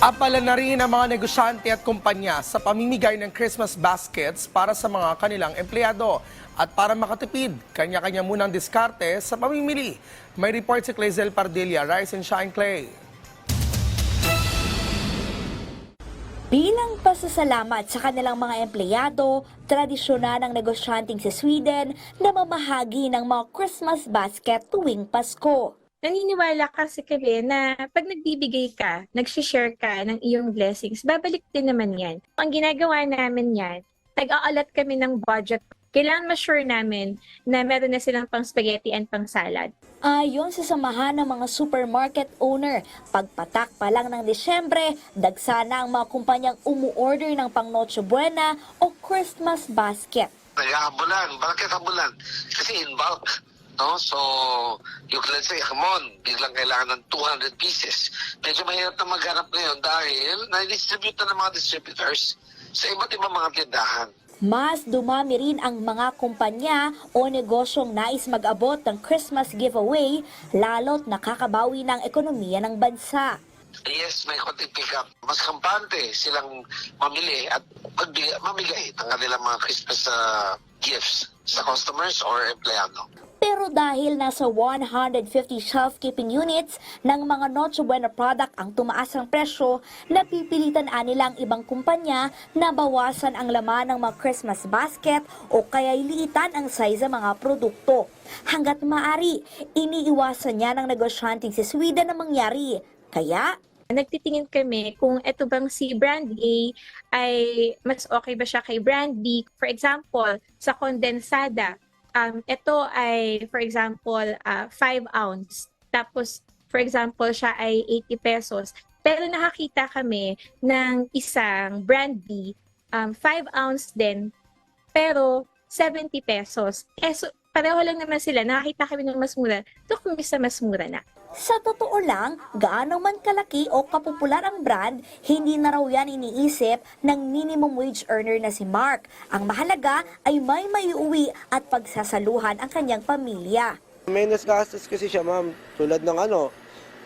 Apala na rin ang mga negosyante at kumpanya sa pamimigay ng Christmas baskets para sa mga kanilang empleyado. At para makatipid, kanya-kanya munang diskarte sa pamimili. May report si Clazel Pardilla, Rise and Shine Clay. Bilang pasasalamat sa kanilang mga empleyado, tradisyonal ng negosyanteng sa Sweden na mamahagi ng mga Christmas basket tuwing Pasko. Naniniwala kasi kami na pag nagbibigay ka, nagsishare ka ng iyong blessings, babalik din naman yan. Ang ginagawa namin yan, nag-aalat kami ng budget. Kailangan ma-sure namin na meron na silang pang spaghetti and pang salad. Ayon sa samahan ng mga supermarket owner, pagpatak pa lang ng Desyembre, dagsa na ang mga kumpanyang umuorder ng pang Noche Buena o Christmas basket. nag-aabulan. Bakit habulan? Kasi in bulk. No? So, yung let's say, hamon, biglang kailangan ng 200 pieces. Medyo mahirap na maghanap ngayon dahil na-distribute na ng mga distributors sa iba't ibang mga tindahan. Mas dumami rin ang mga kumpanya o negosyong nais mag-abot ng Christmas giveaway, lalo't nakakabawi ng ekonomiya ng bansa. Yes, may konting pick-up. Mas kampante silang mamili at magbigay, mamigay ng kanilang mga Christmas uh, gifts sa customers or empleyado. Pero dahil nasa 150 shelf-keeping units ng mga Noche Buena product ang tumaas ang presyo, napipilitan anilang ibang kumpanya na bawasan ang laman ng mga Christmas basket o kaya liitan ang size ng mga produkto. Hanggat maari, iniiwasan niya ng negosyanteng si Sweden na mangyari. Kaya, Nagtitingin kami kung ito bang si brand A ay mas okay ba siya kay brand B. For example, sa kondensada, um, ito ay, for example, 5 ounce. Tapos, for example, siya ay 80 pesos. Pero nakakita kami ng isang brand B, um, 5 ounce din, pero 70 pesos. Eh, so, pareho lang naman sila. Nakakita kami ng mas mura. Ito kami sa mas mura na. Sa totoo lang, gaano man kalaki o kapopular ang brand, hindi na raw yan iniisip ng minimum wage earner na si Mark. Ang mahalaga ay may maiuwi at pagsasaluhan ang kanyang pamilya. May gastos kasi siya, ma'am. Tulad ng ano,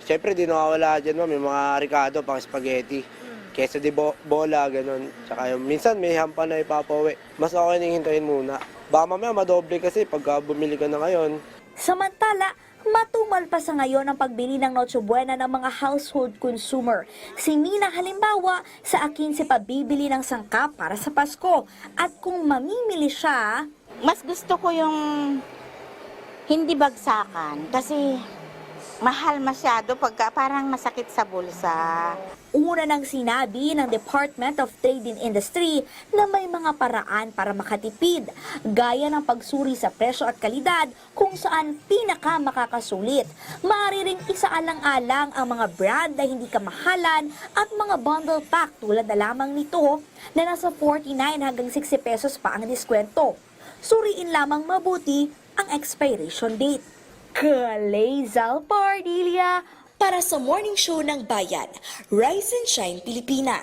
siyempre di nakawala dyan, ma'am, yung mga ricado, pang spaghetti. Kesa di bo- bola, ganun. Tsaka yung, minsan may hampa na ipapauwi. Mas okay nang hintayin muna. Baka mamaya madoble kasi pagka bumili ka na ngayon. Samantala, matumal pa sa ngayon ang pagbili ng Noche Buena ng mga household consumer. Si Mina halimbawa, sa akin si pabibili ng sangkap para sa Pasko. At kung mamimili siya, mas gusto ko yung hindi bagsakan kasi mahal masyado pagka parang masakit sa bulsa. Una nang sinabi ng Department of Trade and Industry na may mga paraan para makatipid, gaya ng pagsuri sa presyo at kalidad kung saan pinaka makakasulit. Maaari ring isaalang-alang ang mga brand na hindi kamahalan at mga bundle pack tulad na lamang nito na nasa 49 hanggang 60 pesos pa ang diskwento. Suriin lamang mabuti ang expiration date. Kalezal Pardilia para sa morning show ng bayan, Rise and Shine Pilipinas.